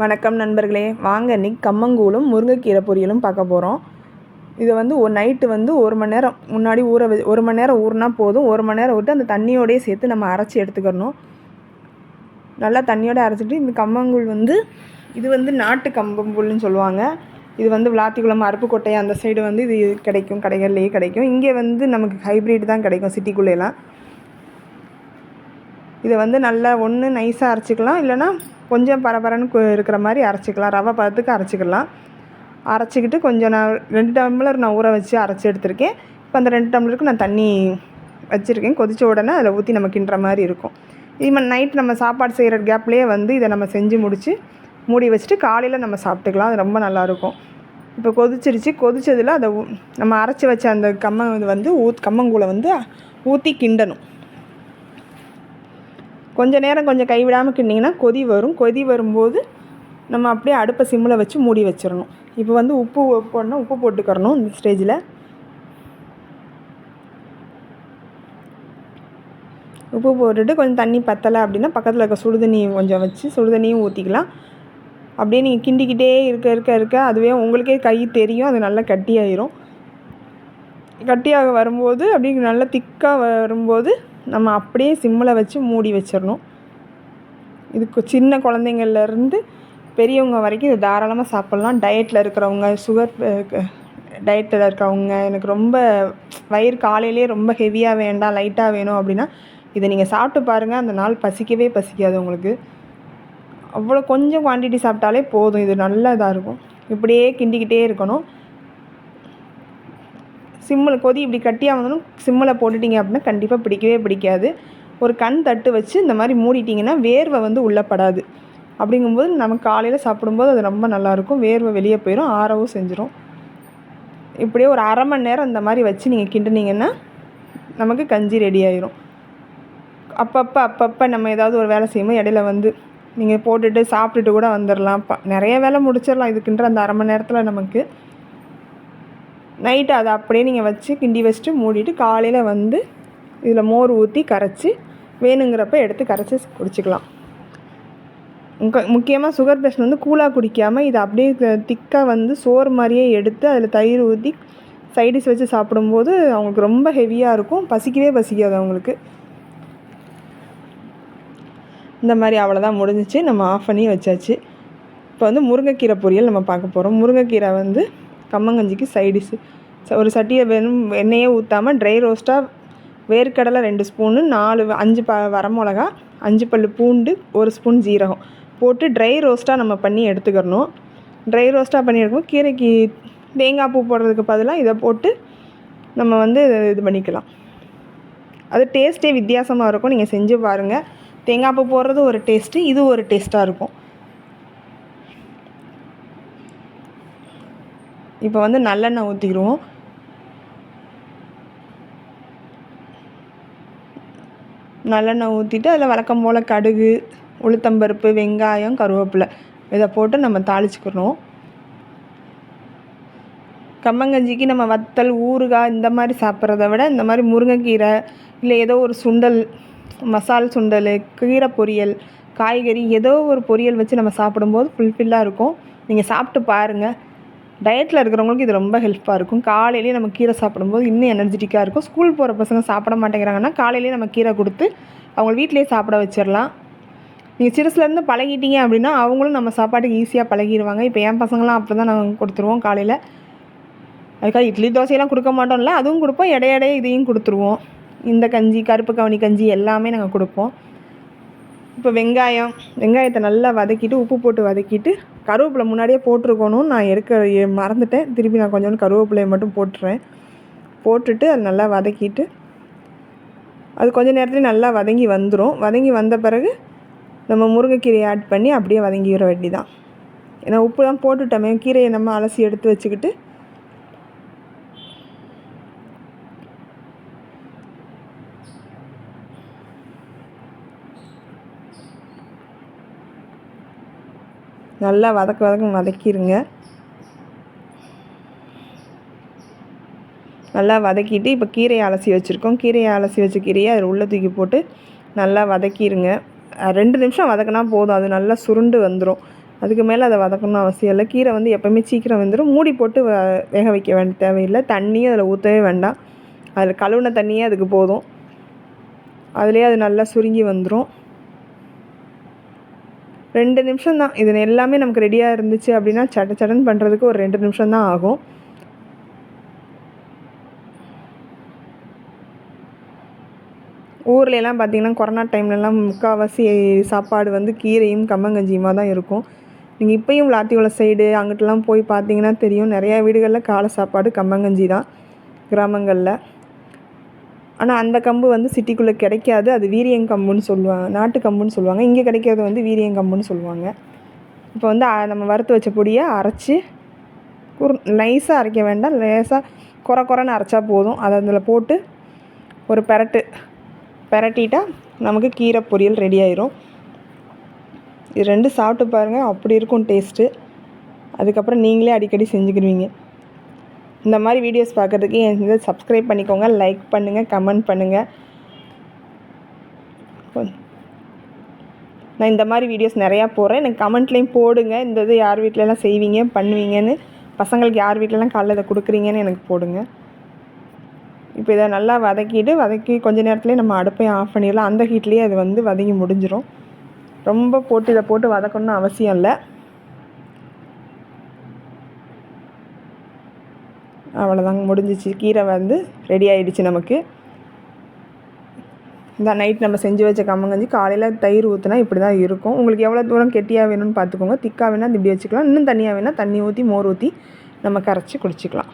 வணக்கம் நண்பர்களே. வாங்க இன்னைக்கு கம்மங்கூழும் முருங்கைக்கீரை பொரியலும் பார்க்க போகிறோம் இதை வந்து ஒரு நைட்டு வந்து ஒரு மணி நேரம் முன்னாடி ஊற ஒரு மணி நேரம் ஊறினா போதும். ஒரு மணி நேரம் விட்டு அந்த தண்ணியோடையே சேர்த்து நம்ம அரைச்சி எடுத்துக்கிறணும். நல்லா தண்ணியோட அரைச்சிட்டு இந்த கம்மங்கூழ் வந்து இது வந்து நாட்டு கம்பங்கூழ்னு சொல்லுவாங்க. இது வந்து விளாத்திக்குளம் அருப்புக்கோட்டை அந்த சைடு வந்து இது கிடைக்கும். கடைகள்லேயே கிடைக்கும். இங்கே வந்து நமக்கு ஹைப்ரிட் தான் கிடைக்கும் சிட்டிக்குள்ளேலாம். இதை வந்து நல்லா ஒன்று நைஸாக அரைச்சிக்கலாம். இல்லைன்னா கொஞ்சம் பரபரன்னு இருக்கிற மாதிரி அரைச்சிக்கலாம். ரவை பதத்துக்கு அரைச்சிக்கலாம். அரைச்சிக்கிட்டு கொஞ்சம் நான் ரெண்டு டம்ளர் நான் ஊற வச்சு அரைச்சி எடுத்திருக்கேன். இப்போ அந்த ரெண்டு டம்ளருக்கு நான் தண்ணி வச்சுருக்கேன். கொதித்த உடனே அதில் ஊற்றி நம்ம கிண்டுற மாதிரி இருக்கும். இது நைட் நம்ம சாப்பாடு செய்கிற கேப்லேயே வந்து இதை நம்ம செஞ்சு முடித்து மூடி வச்சுட்டு காலையில் நம்ம சாப்பிட்டுக்கலாம். அது ரொம்ப நல்லாயிருக்கும். இப்போ கொதிச்சிருச்சு. கொதிச்சதில் அதை ஊ- நம்ம அரைச்சி வச்ச அந்த கம்ம இது வந்து ஊத் கம்மங்கூழை வந்து ஊற்றி கிண்டணும். கொஞ்சம் நேரம் கொஞ்சம் கைவிடாமல் கிண்டிங்கன்னா கொதி வரும். கொதி வரும்போது நம்ம அப்படியே அடுப்பை சிம்மில் வச்சு மூடி வச்சிடணும் இப்போ வந்து உப்பு போடணும். உப்பு போட்டுக்கிறணும் இந்த ஸ்டேஜில். உப்பு போட்டுட்டு கொஞ்சம் தண்ணி பத்தலை அப்படின்னா பக்கத்தில் இருக்க சுடுதண்ணி கொஞ்சம் வச்சு சுடுதண்ணியும் ஊற்றிக்கலாம் அப்படியே நீங்கள் கிண்டிக்கிட்டே இருக்க இருக்க இருக்க அதுவே உங்களுக்கே கை தெரியும். அது நல்லா கட்டியாயிரும். கட்டியாக வரும்போது அப்படியே நல்லா திக்காக வரும்போது நம்ம அப்படியே சிம்மில் வச்சு மூடி வச்சிடணும் இதுக்கு சின்ன குழந்தைங்கள்லேருந்து பெரியவங்க வரைக்கும் இது தாராளமாக சாப்பிட்லாம். டயட்டில் இருக்கிறவங்க சுகர் டயட்டில் இருக்கிறவங்க எனக்கு ரொம்ப வயிறு காலையிலேயே ரொம்ப ஹெவியாக வேண்டாம் லைட்டாக வேணும் அப்படின்னா இதை நீங்கள் சாப்பிட்டு பாருங்கள் அந்த நாள் பசிக்கவே பசிக்காது உங்களுக்கு. அவ்வளோ கொஞ்சம் குவான்டிட்டி சாப்பிட்டாலே போதும். இது நல்ல இதாக இருக்கும். இப்படியே கிண்டிக்கிட்டே இருக்கணும். சிம்மில் கொதி இப்படி கட்டியாக வந்தாலும் சிம்மில் போட்டுட்டிங்க அப்படின்னா கண்டிப்பாக பிடிக்கவே பிடிக்காது. ஒரு கண் தட்டு வச்சு இந்த மாதிரி மூடிட்டிங்கன்னா வேர்வை வந்து உள்ளப்படாது அப்படிங்கும்போது நம்ம காலையில் சாப்பிடும்போது அது ரொம்ப நல்லாயிருக்கும். வேர்வை வெளியே போயிடும் ஆறவும் செஞ்சிடும் இப்படியே ஒரு அரை மணி நேரம் இந்த மாதிரி வச்சு நீங்கள் கிண்டுனீங்கன்னா நமக்கு கஞ்சி ரெடி ஆயிரும். அப்பப்போ அப்பப்போ நம்ம ஏதாவது ஒரு வேலை செய்யும்போது இடையில வந்து நீங்கள் போட்டுட்டு சாப்பிட்டுட்டு கூட வந்துடலாம் நிறைய வேலை முடிச்சிடலாம். இதுக்குன்ற அந்த அரை மணி நேரத்தில் நமக்கு நைட்டு அதை அப்படியே நீங்கள் வச்சு கிண்டி வச்சுட்டு மூடிட்டு காலையில் வந்து இதில் மோர் ஊற்றி கரைச்சி வேணுங்கிறப்ப எடுத்து கரைச்சி குடிச்சிக்கலாம். முக்கியமாக சுகர் பேஷண்ட் வந்து கூலாக குடிக்காமல் இதை அப்படியே திக்காக வந்து சோறு மாதிரியே எடுத்து அதில் தயிர் ஊற்றி சைடிஷ் வச்சு சாப்பிடும்போது அவங்களுக்கு ரொம்ப ஹெவியாக இருக்கும். பசிக்கவே பசிக்காது அவங்களுக்கு. இந்த மாதிரி அவ்வளோதான் முடிஞ்சிச்சு. நம்ம ஆஃப் பண்ணி வச்சாச்சு. இப்போ வந்து முருங்கைக்கீரை பொரியல் நம்ம பார்க்க போகிறோம் முருங்கைக்கீரை வந்து கம்மங்கஞ்சிக்கு சைடிஷ் ஒரு சட்டியை வெறும் எண்ணெயே ஊற்றாமல் ட்ரை ரோஸ்ட்டாக வேர்க்கடலை ரெண்டு ஸ்பூனு நாலு அஞ்சு ப வரமிளகா அஞ்சு பல் பூண்டு ஒரு ஸ்பூன் ஜீரகம். போட்டு ட்ரை ரோஸ்ட்டாக நம்ம பண்ணி எடுத்துக்கிறணும். ட்ரை ரோஸ்ட்டாக பண்ணி எடுக்கணும் கீரைக்கு தேங்காய் பூ போடுறதுக்கு பதிலாக இதை போட்டு நம்ம வந்து இது பண்ணிக்கலாம். அது டேஸ்ட்டே வித்தியாசமாக இருக்கும். நீங்கள் செஞ்சு பாருங்கள் தேங்காய் பூ போடுறது ஒரு டேஸ்ட்டு இது ஒரு டேஸ்ட்டாக இருக்கும். இப்போ வந்து நல்லெண்ணெய் ஊற்றிக்கிடுவோம் நல்லெண்ணெய் ஊற்றிட்டு அதில் வழக்கம் போல் கடுகு உளுத்தம்பருப்பு வெங்காயம் கருவேப்பிலை. இதை போட்டு நம்ம தாளிச்சுக்கிறோம். கம்மங்கஞ்சிக்கு நம்ம வத்தல் ஊறுகாய் இந்த மாதிரி சாப்பிட்றத விட இந்த மாதிரி முருங்கைக்கீரை இல்லை ஏதோ ஒரு சுண்டல் மசால் சுண்டல் கீரை பொரியல் காய்கறி ஏதோ ஒரு பொரியல் வச்சு நம்ம சாப்பிடும்போது ஃபுல்ஃபில்லாக இருக்கும். நீங்கள் சாப்பிட்டு பாருங்கள் டயட்டில் இருக்கிறவங்களுக்கு இது ரொம்ப ஹெல்ப்பாக இருக்கும். காலையிலேயே நம்ம கீரை சாப்பிடும்போது இன்னும் எனர்ஜெட்டிக்காக இருக்கும். ஸ்கூல் போகிற பசங்க சாப்பிட மாட்டேங்கிறாங்கன்னா காலையிலேயே நம்ம கீரை கொடுத்து அவங்க வீட்டிலேயே சாப்பிட வச்சிடலாம். நீங்கள் சிறுசுலேருந்து பழகிட்டீங்க அப்படின்னா அவங்களும் நம்ம சாப்பாட்டுக்கு ஈஸியாக பழகிடுவாங்க இப்போ என் பசங்களாம் அப்படி தான் நாங்கள் கொடுத்துருவோம் காலையில். அதுக்காக இட்லி தோசையெல்லாம் கொடுக்க மாட்டோம்ல அதுவும் கொடுப்போம். இடையிடையே இதையும் கொடுத்துருவோம். இந்த கஞ்சி கருப்பு கவனி கஞ்சி எல்லாமே நாங்கள் கொடுப்போம். இப்போ வெங்காயம் வெங்காயத்தை நல்லா வதக்கிட்டு உப்பு போட்டு வதக்கிட்டு கருவேப்பிலை முன்னாடியே போட்டிருக்கணும் நான் எடுக்க எ- மறந்துட்டேன். திருப்பி நான் கொஞ்சோண்டு கருவேப்பிலையை மட்டும் போட்டுறேன். போட்டுட்டு அது நல்லா வதக்கிட்டு அது கொஞ்சம் நேரத்துலேயே நல்லா வதங்கி வந்துடும் வதங்கி வந்த பிறகு நம்ம முருங்கைக்கீரையை ஆட் பண்ணி அப்படியே வதங்கிற வேண்டி தான் ஏன்னா உப்பு தான் போட்டுட்டோமே கீரையை நம்ம அலசி எடுத்து வச்சுக்கிட்டு நல்லா வதக்க வதக்க வதக்கிடுங்க நல்லா வதக்கிட்டு இப்போ கீரையை அலசி வச்சுருக்கோம். கீரையை அலசி வச்ச கீரையை அதில் உள்ளே தூக்கி போட்டு நல்லா வதக்கிடுங்க ரெண்டு நிமிஷம் வதக்கினா போதும். அது நல்லா சுருண்டு வந்துடும் அதுக்கு மேலே அதை வதக்கணும் அவசியம் இல்லை. கீரை வந்து எப்போவுமே சீக்கிரம் வந்துடும் மூடி போட்டு வ வேக வைக்க வேண்டிய தேவையில்லை. தண்ணியும் அதில் ஊற்றவே வேண்டாம். அதில் கழுவுன தண்ணியே அதுக்கு போதும். அதுலேயே அது நல்லா சுருங்கி வந்துடும் ரெண்டு நிமிஷம் தான் இது எல்லாமே நமக்கு ரெடியாக இருந்துச்சு அப்படின்னா சட சடன் பண்ணுறதுக்கு ஒரு ரெண்டு நிமிஷம் தான் ஆகும். ஊர்ல எல்லாம் பார்த்தீங்கன்னா கொரோனா டைம்லலாம் முக்கால்வாசி சாப்பாடு வந்து கீரையும் கம்மங்கஞ்சியுமாக தான் இருக்கும். நீங்கள் இப்போயும் விளாத்திக்குளம் சைடு அங்கிட்டலாம் போய் பார்த்தீங்கன்னா தெரியும். நிறையா வீடுகளில் காலை சாப்பாடு கம்மங்கஞ்சி தான் கிராமங்களில். ஆனால் அந்த கம்பு வந்து சிட்டிக்குள்ளே கிடைக்காது. அது வீரியங்கம்புன்னு சொல்லுவாங்க. நாட்டு கம்புன்னு சொல்லுவாங்க. இங்கே கிடைக்கிறது வந்து வீரியங்கம்புன்னு சொல்லுவாங்க. இப்போ வந்து நம்ம வறுத்து வச்ச பொடியை அரைச்சி குறு நைஸாக அரைக்க வேண்டாம். லேசாக குறை குறைன்னு அரைச்சா போதும். அதை அதில் போட்டு ஒரு பெரட்டு பெரட்டிட்டால் நமக்கு கீரை பொரியல் ரெடி ஆயிரும். இது ரெண்டு சாப்பிட்டு பாருங்கள் அப்படி இருக்கும் டேஸ்ட்டு அதுக்கப்புறம் நீங்களே அடிக்கடி செஞ்சுக்கிடுவீங்க. இந்த மாதிரி வீடியோஸ் பார்க்கறதுக்கு என் இதை சப்ஸ்கிரைப் பண்ணிக்கோங்க லைக் பண்ணுங்கள் கமெண்ட் பண்ணுங்கள் நான் இந்த மாதிரி வீடியோஸ் நிறையா போடுறேன். எனக்கு கமெண்ட்லேயும் போடுங்க. இந்த இது யார் வீட்டிலலாம் செய்வீங்க பண்ணுவீங்கன்னு. பசங்களுக்கு யார் வீட்டிலலாம் காலைல இதை கொடுக்குறீங்கன்னு எனக்கு போடுங்க. இப்போ இதை நல்லா வதக்கிட்டு வதக்கி கொஞ்ச நேரத்துலேயே நம்ம அடுப்பையும் ஆஃப் பண்ணிடலாம். அந்த ஹீட்லேயே அது வந்து வதங்கி முடிஞ்சிடும் ரொம்ப போட்டு இதை போட்டு வதக்கணும்னு அவசியம் இல்லை. அவ்வளோதாங்க முடிஞ்சிச்சு. கீரை வந்து ரெடி ஆகிடுச்சு நமக்கு. இந்த நைட் நம்ம செஞ்சு வச்ச கம்மங்கஞ்சி காலையில் தயிர் ஊற்றினா இப்படி தான் இருக்கும். உங்களுக்கு எவ்வளோ தூரம் கெட்டியாக வேணும்னு பார்த்துக்கோங்க. திக்காக வேணால் இப்படி வச்சுக்கலாம். இன்னும் தண்ணியாக வேணால் தண்ணி ஊற்றி மோர் ஊற்றி நம்ம கரைச்சி குடிச்சிக்கலாம்.